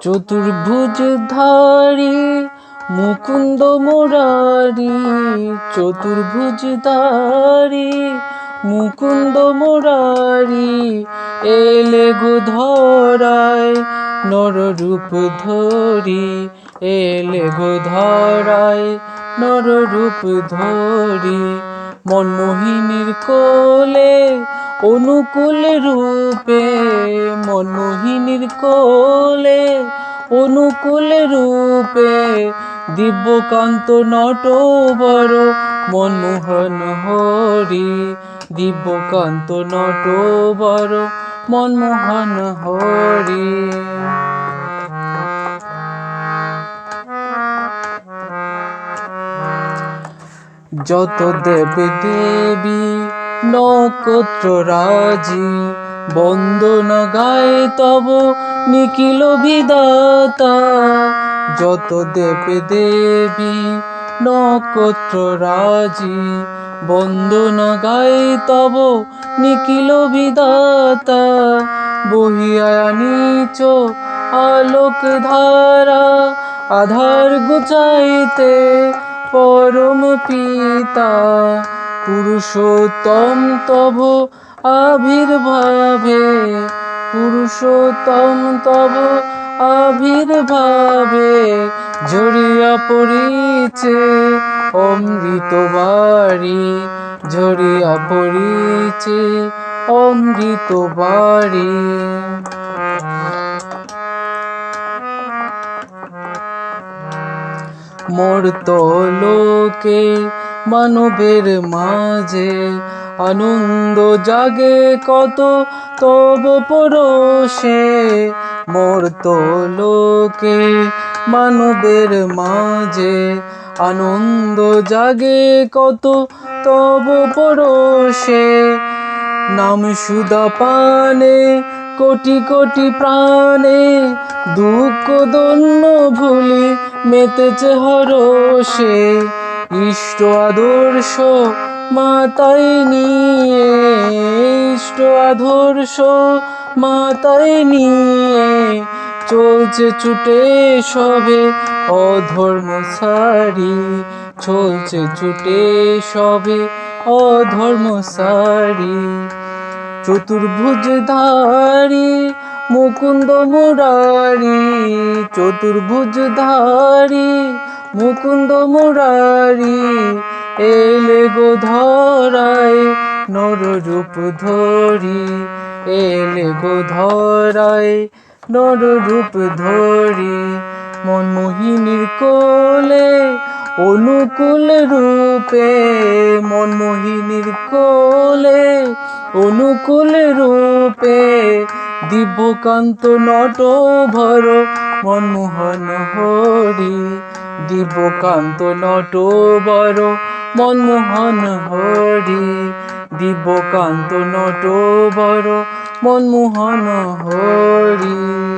চতুর্ভুজ ধারি, মুকুন্দ মুরারি, চতুর্ভুজ ধারি, মুকুন্দ মুরারি, এলে গো ধরায় নররূপ ধরি, এলে গো ধরায় নররূপ ধরি। মনমোহিনীর কোলে অনুকূল রূপে, মনমোহিনীর কোলে অনুকূল রূপে দিব্যকান্ত নটবর মনমোহন হরি, দিব্যকান্ত নটবর মনমোহন হরি। যত দেব দেবী, নক্ষত্র রাজি, বন্দনা গায় তব নিখিল বিদাতা। যত দেব দেবী, নক্ষত্র রাজি, বন্দনা গায় তব নিখিল বিদাতা। বহিয়া নিচ আলোক ধারা, আধার গুচাইতে পরম পিতা, পুরুষোত্তম তব আবির্ভাবে, পুরুষোত্তম তব আবির্ভাবে ঝরিয়া পড়িছে অমৃত বাড়ি ঝরিয়া পড়িছে অমৃত বাড়ি মর্তলোকে মানবের মাঝে আনন্দ জাগে কত, তব পরশে মর্তলোকে মানবের মাঝে আনন্দ জাগে কত, তব পরশে নাম সুদা পানে কোটি কোটি প্রাণে দুঃখ দন্য ভুলি মেতেছে হরষে। ইষ্ট আদর্শ মাতাই নিয়ে, ইষ্ট আদর্শ মাতাই নিয়ে চলছে ছুটে সবে অধর্ম সারি। চলছে ছুটে সবে অধর্ম সারি। চতুর্ভুজ ধারি, মুকুন্দ মুরারি, চতুর্ভুজ ধারি, মুকুন্দ মুরারি, এলে গো ধরায় নররূপ ধরি, এলে গো ধরায় নররূপ ধরি মনমোহিনীর কোলে অনুকূল রূপে, মনমোহিনীর কোলে। অনুকূল রূপে, দিব্যকান্ত নটভর, মনমোহন হরি। দিব্যকান্ত নটবর মনমোহন হরি। দিব্যকান্ত নটবর মনমোহন হরি।